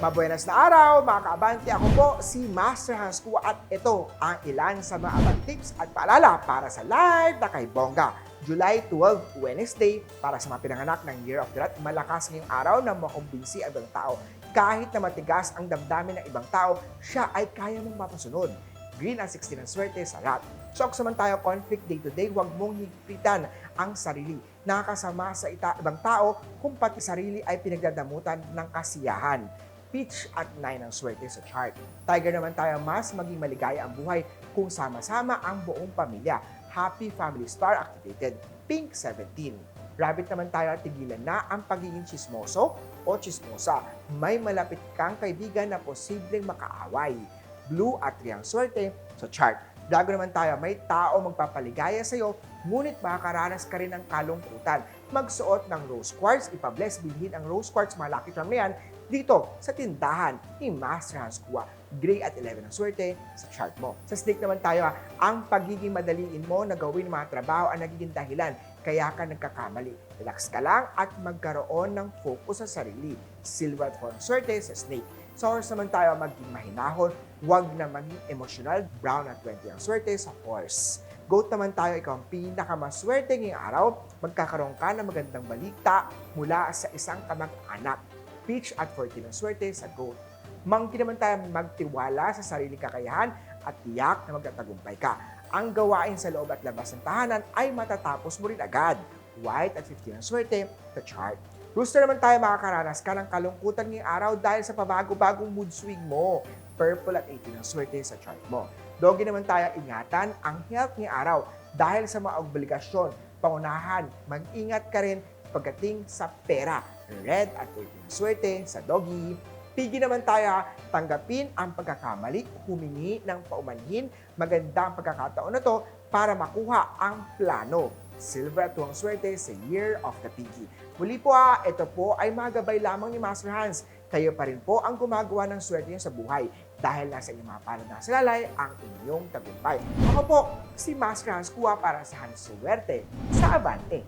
Mabuenas na araw, mga kaabante. Ako po si Master Hans Kua at ito ang ilan sa mga abang tips at paalala para sa live na kay Bongga. July 12, Wednesday, para sa mga pinanganak ng Year of the Rat, malakas ngayong araw na makumbinsi ang ibang tao. Kahit na matigas ang damdamin ng ibang tao, siya ay kaya mong mapasunod. Green ang 16 ang swerte sa rat. Shock naman tayo, conflict day to day, huwag mong higpitan ang sarili. Nakakasama sa ita- ibang tao kung pati sarili ay pinagdadamutan ng kasiyahan. Peach at 9 ang swerte sa chart. Tiger naman tayo, mas maging maligaya ang buhay kung sama-sama ang buong pamilya. Happy Family Star activated. Pink 17. Rabbit naman tayo, tigilan na ang pagiging chismoso o chismosa. May malapit kang kaibigan na posibleng makaaway. Blue at 3 ang swerte sa chart. Drago naman tayo, may tao magpapaligaya sa'yo, ngunit makakaranas ka rin ng kalungkutan. Magsuot ng rose quartz, ipabless, bilhin ang rose quartz, lucky charm na yan, dito sa tindahan ni Master Hans Kua. Gray at 11 ang swerte sa chart mo. Sa snake naman tayo, ha, ang pagiging madaliin mo na gawin mga trabaho ang nagiging dahilan kaya ka nagkakamali. Relax ka lang at magkaroon ng focus sa sarili. Silver at 4 ang swerte sa snake. Sa horse naman tayo, maging mahinahon, huwag na maging emotional. Brown at 20 ang swerte sa horse. Goat naman tayo, ikaw ang pinakamaswerte ngayong araw. Magkakaroon ka ng magandang balita mula sa isang kamag-anak. Peach at 14 ang swerte sa goat. Monkey naman tayo magtiwala sa sariling kakayahan at tiyak na magtatagumpay ka. Ang gawain sa loob at labas ng tahanan ay matatapos mo rin agad. White at 15 ang swerte sa chart. Rooster naman tayo makakaranas ka ng kalungkutan ngayong araw dahil sa pabago-bagong mood swing mo. Purple at 18 ang swerte sa chart mo. Doggy naman tayo ingatan ang health ngayong araw dahil sa mga obligasyon, pangunahan, mag-ingat ka rin pagdating sa pera. Red at 13 ang swerte sa doggy. Pigi naman tayo, tanggapin ang pagkakamali, humingi ng paumanhin. Maganda ang pagkakataon na to para makuha ang plano. Silver at tuwang swerte sa Year of the Piggy. Muli po ha, ito po ay magabay lamang ni Master Hans kayo pa rin po ang gumagawa ng swerte niyo sa buhay dahil nasa inyong mga palad na salalay ang inyong tagumpay. Ako po, si Master Hans Kua para sa Hans Suwerte sa Abante.